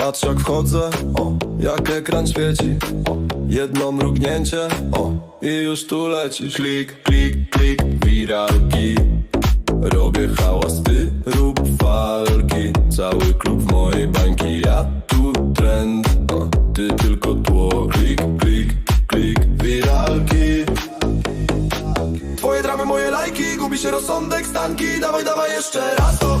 Patrz jak wchodzę, o, jak ekran świeci. O, Jedno mrugnięcie, o, i już tu lecisz. Klik, klik, klik, wiralki. Robię hałas, ty rób walki. Cały klub w mojej bańki Ja tu trend, o, ty tylko tło. Klik, klik, klik, wiralki. Twoje dramy, moje lajki. Gubi się rozsądek, stanki. Dawaj, dawaj jeszcze raz. To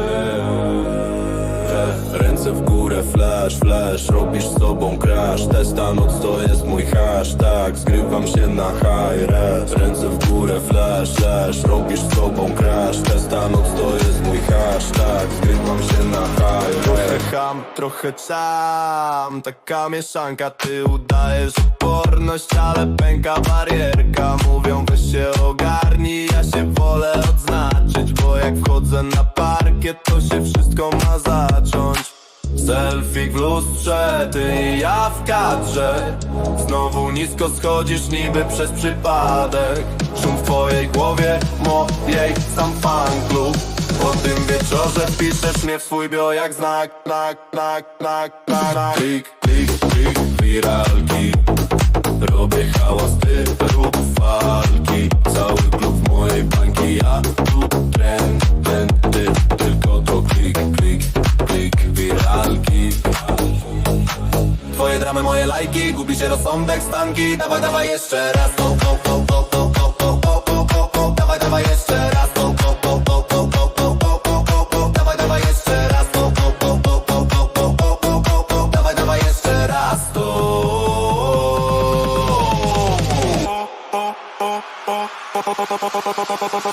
Ręce w górę, flash, flash Robisz sobą crash. Testa noc to jest mój hashtag Zgrywam się na high res. Ręce w górę, flash, flash Robisz sobą crash. Testa noc to jest mój hashtag Zgrywam się na high Trochę ham, trochę sam Taka mieszanka, ty udajesz oporność Ale pęka barierka. Mówią weź się ogarnij Ja się wolę odznaczyć Bo jak wchodzę na parkiet To się wszystko ma zacząć. Selfie w lustrze, ty i ja w kadrze. Znowu nisko schodzisz niby przez przypadek. Szum w twojej głowie, mojej sam fan klub. Po tym wieczorze wpiszesz mnie w swój bio jak znak, znak, znak, znak, znak, znak. Klik, klik, klik, wiralki. Robię hałas, ty rób walki. Cały klub mojej bańki Ja tu Twoje dramy, moje lajki Gubi się rozsądek, stanki Dawaj, dawaj jeszcze raz go, go, go, go, go, go, go, go, go, go, go. Dawaj, dawaj jeszcze raz go, go, go, go, go, go, go, go, go, go, go. Dawaj, dawaj jeszcze raz go, go, go, go, go, go, go, go, go, go, go. Dawaj, dawaj jeszcze raz to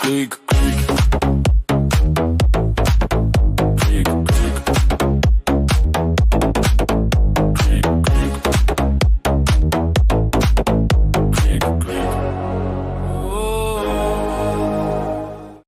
Klik,